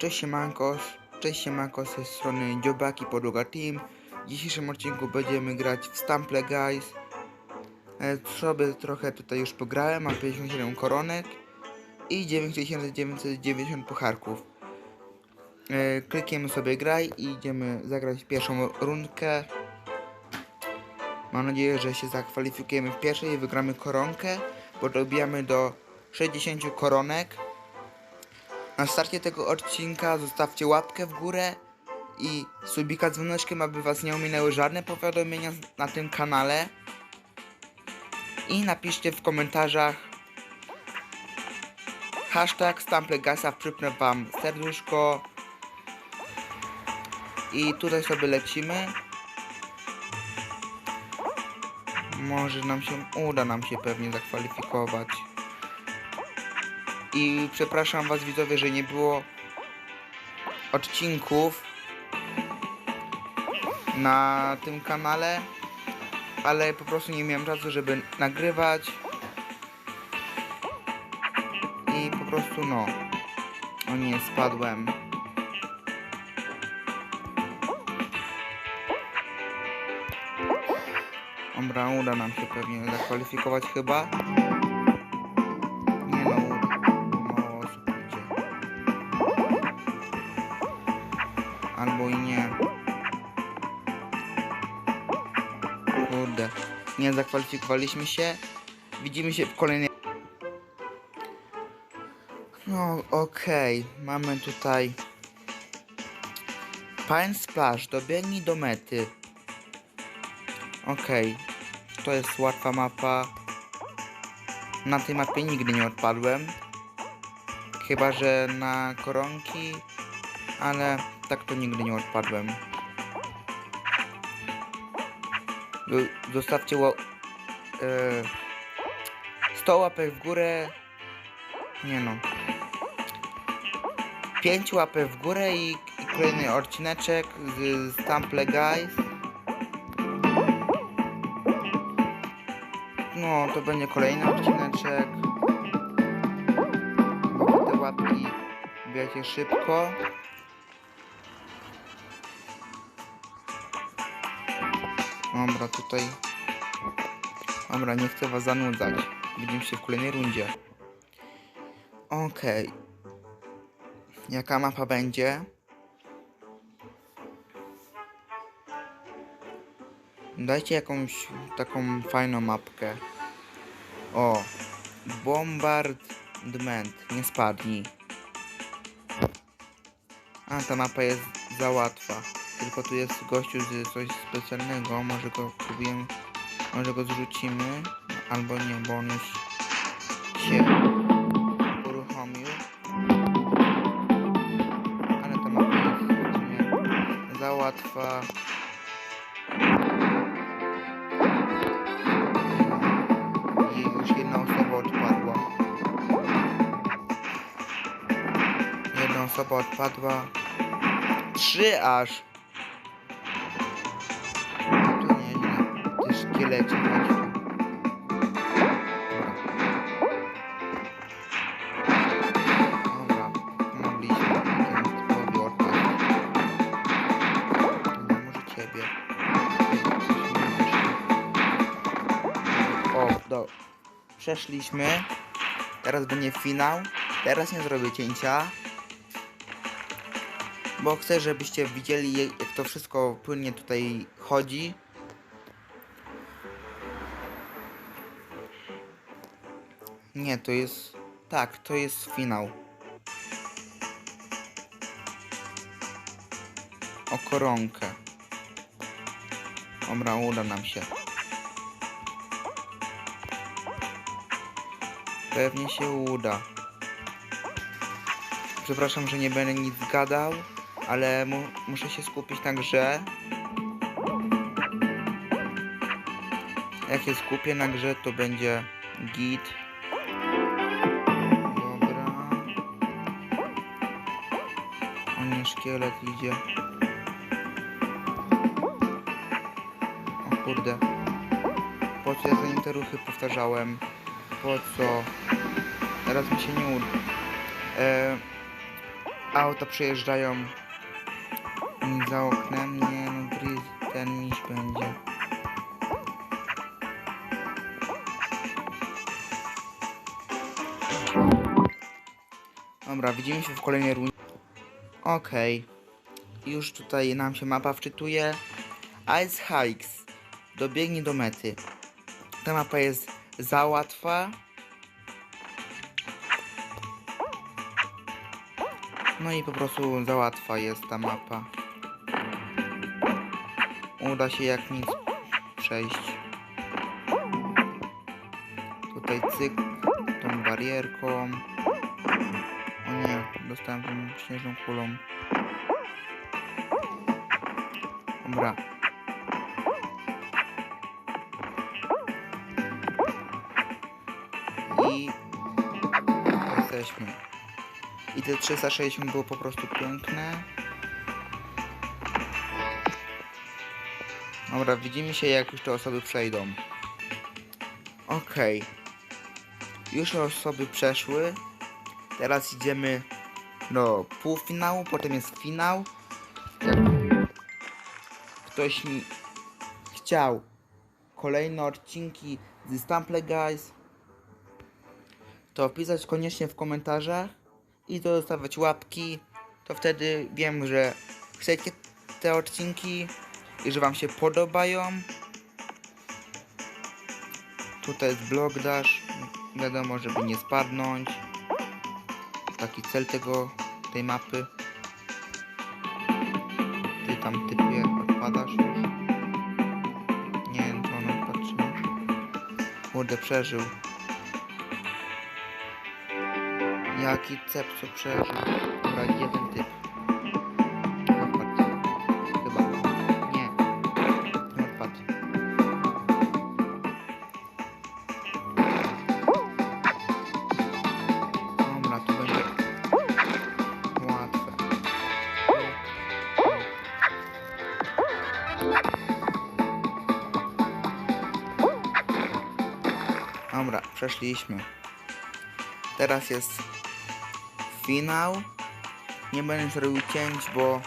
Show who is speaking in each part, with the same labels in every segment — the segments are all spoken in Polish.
Speaker 1: Cześć siemanko, cześć siemanko z tej strony Dziobaki Podłoga Team. W dzisiejszym odcinku będziemy grać w Stample Guys. E, sobie trochę tutaj już pograłem, mam 57 koronek i 9990 pucharków. E, klikniemy sobie graj i idziemy zagrać pierwszą rundkę. Mam nadzieję, że się zakwalifikujemy w pierwszej i wygramy koronkę, bo dobijamy do 60 koronek. Na starcie tego odcinka zostawcie łapkę w górę i subika dzwoneczkiem, aby was nie ominęły żadne powiadomienia na tym kanale. I napiszcie w komentarzach hashtag StampleGasa, przypnę wam serduszko. I tutaj sobie lecimy. Może nam się uda nam się pewnie zakwalifikować. I przepraszam was widzowie, że nie było odcinków na tym kanale, ale po prostu nie miałem czasu, żeby nagrywać. I po prostu no. O nie, spadłem. Dobra, uda nam się pewnie zakwalifikować chyba. Albo i nie. Kurde. Nie zakwalifikowaliśmy się. Widzimy się w kolejnej... No, okej. Mamy tutaj... Pine Splash, dobiegnij do mety. Okej. To jest łatwa mapa. Na tej mapie nigdy nie odpadłem. Chyba, że na koronki, ale tak to nigdy nie odpadłem. Zostawcie ło- e, 100 łapek w górę. Nie no. 5 łapek w górę i, i kolejny odcineczek z Stample Guys. No, to będzie kolejny odcineczek. Te łapki wbijacie szybko. Dobra, tutaj... Dobra, nie chcę was zanudzać. Widzimy się w kolejnej rundzie. Okej. Jaka mapa będzie? Dajcie jakąś taką fajną mapkę. O, bombardment, nie spadnij. A, ta mapa jest za łatwa. Tylko tu jest gościu z coś specjalnego, może go próbujemy, może go zrzucimy, albo nie, bo on już się uruchomił. Ale jest w sumie za łatwa. I już jedna osoba odpadła. Jedna osoba odpadła. Trzy aż. Może ciebie. O, do. Przeszliśmy. Teraz będzie finał. Teraz nie zrobię cięcia. Bo chcę, żebyście widzieli jak to wszystko płynnie tutaj chodzi. Nie, to jest... Tak, to jest finał. O koronkę. Dobra, uda nam się. Pewnie się uda. Przepraszam, że nie będę nic gadał, ale mu muszę się skupić na grze. Jak się skupię na grze, to będzie git. O nie, szkielet idzie. O kurde. Po co ja za nim te ruchy powtarzałem? Po co? Teraz mi się nie uda. E, auta przejeżdżają za oknem. Nie no, gryz ten miś będzie. Dobra, widzimy się w kolejnej rundzie. Okej. Już tutaj nam się mapa wczytuje. Ice Hikes. Dobiegnij do mety. Ta mapa jest za łatwa. No i po prostu za łatwa jest ta mapa. Uda się jak nic przejść. Tutaj cyk tą barierką. Dostałem tą śnieżną kulą. Dobra. I jesteśmy. I te 360 było po prostu piękne. Dobra, widzimy się jak już te osoby przejdą. Okej. Już osoby przeszły. Teraz idziemy do półfinału, potem jest finał. Jak ktoś chciał kolejne odcinki z Stample Guys, to wpisać koniecznie w komentarzach i to zostawiać łapki. To wtedy wiem, że chcecie te odcinki i że wam się podobają. Tutaj jest blok dash. Wiadomo, żeby nie spadnąć. Taki cel tego, tej mapy. Ty tam typie odpadasz. Nie wiem, czy on nie. Kurde, przeżył. Jaki cep, co przeżył. Dobra, jeden typ. Dobra, przeszliśmy. Teraz jest finał. Nie będę robił cięć, bo,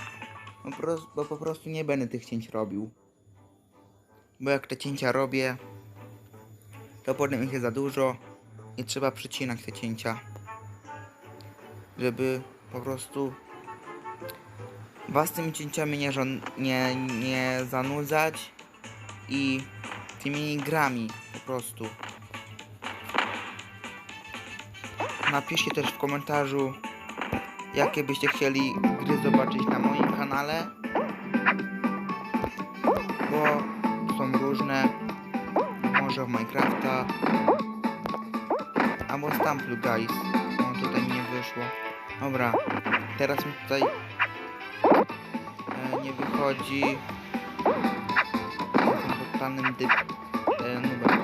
Speaker 1: prostu, bo po prostu nie będę tych cięć robił. Bo jak te cięcia robię, to potem ich jest za dużo i trzeba przycinać te cięcia. Żeby po prostu was tymi cięciami nie, nie, nie zanudzać i tymi grami po prostu. Napiszcie też w komentarzu, jakie byście chcieli gry zobaczyć na moim kanale. Bo są różne. Może w Minecrafta. Albo Stample Guys. No tutaj mi nie wyszło. Dobra, teraz mi tutaj nie wychodzi. Jestem totalnym dyp e, numerem.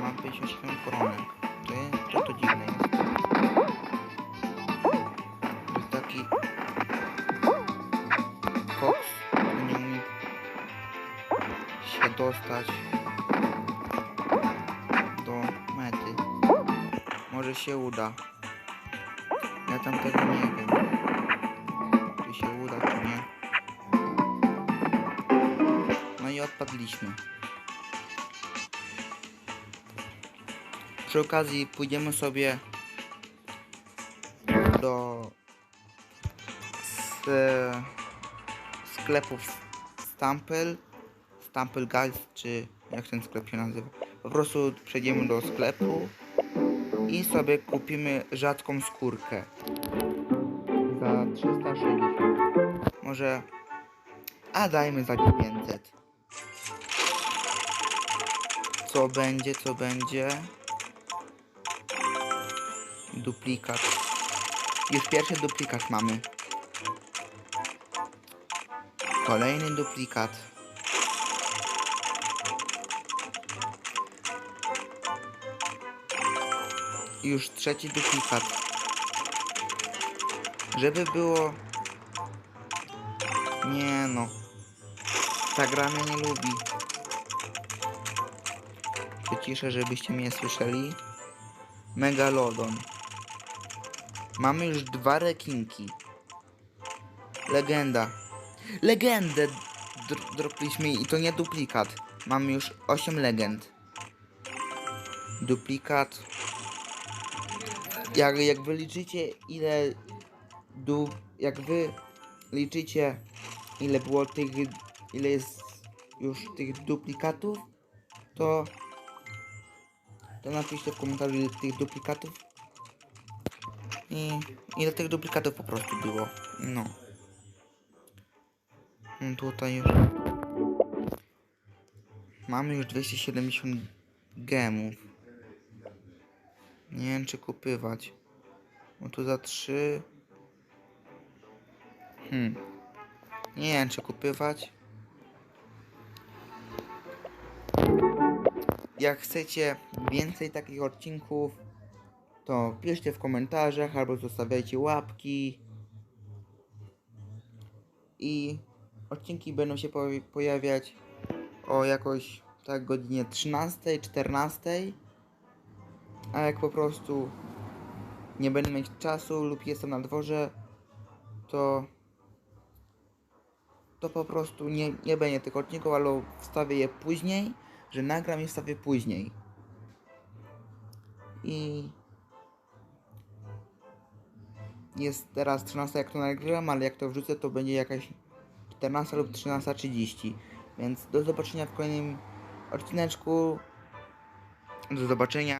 Speaker 1: Mam 57 koronek. To, jest, to, to dziwne jest. Jest taki koks, nie umie się dostać do mety. Może się uda. Ja tam tego nie wiem. I odpadliśmy. Przy okazji pójdziemy sobie do s, sklepów Stample, Stample Guys, czy jak ten sklep się nazywa. Po prostu przejdziemy do sklepu i sobie kupimy rzadką skórkę za 360. Może, a dajmy za 900. Co będzie, co będzie? Duplikat. Już pierwszy duplikat mamy. Kolejny duplikat. Już trzeci duplikat. Żeby było... Nie no. Ta gra mnie nie lubi. Przyciszę, żebyście mnie słyszeli. Megalodon. Mamy już dwa rekinki. Legenda. Legendę dr- dropiliśmy i to nie duplikat. Mamy już 8 legend. Duplikat. Jak, jak wy liczycie ile du, jak wy liczycie ile było tych, ile jest już tych duplikatów, to to napiszcie w komentarzu ile tych duplikatów i ile tych duplikatów po prostu było. No. No Tutaj już mamy już 270 gemów. Nie wiem czy kupywać. No tu za 3 Hmm. Nie wiem czy kupywać. Jak chcecie więcej takich odcinków, to piszcie w komentarzach albo zostawiajcie łapki. I odcinki będą się pojawi- pojawiać o jakoś tak godzinie 13, 14. A jak po prostu nie będę mieć czasu lub jestem na dworze, to to po prostu nie, nie będzie tych odcinków, ale wstawię je później, że nagram i wstawię później. I jest teraz 13 jak to nagrywam, ale jak to wrzucę to będzie jakaś 14 lub 13.30. Więc do zobaczenia w kolejnym odcineczku. Do zobaczenia.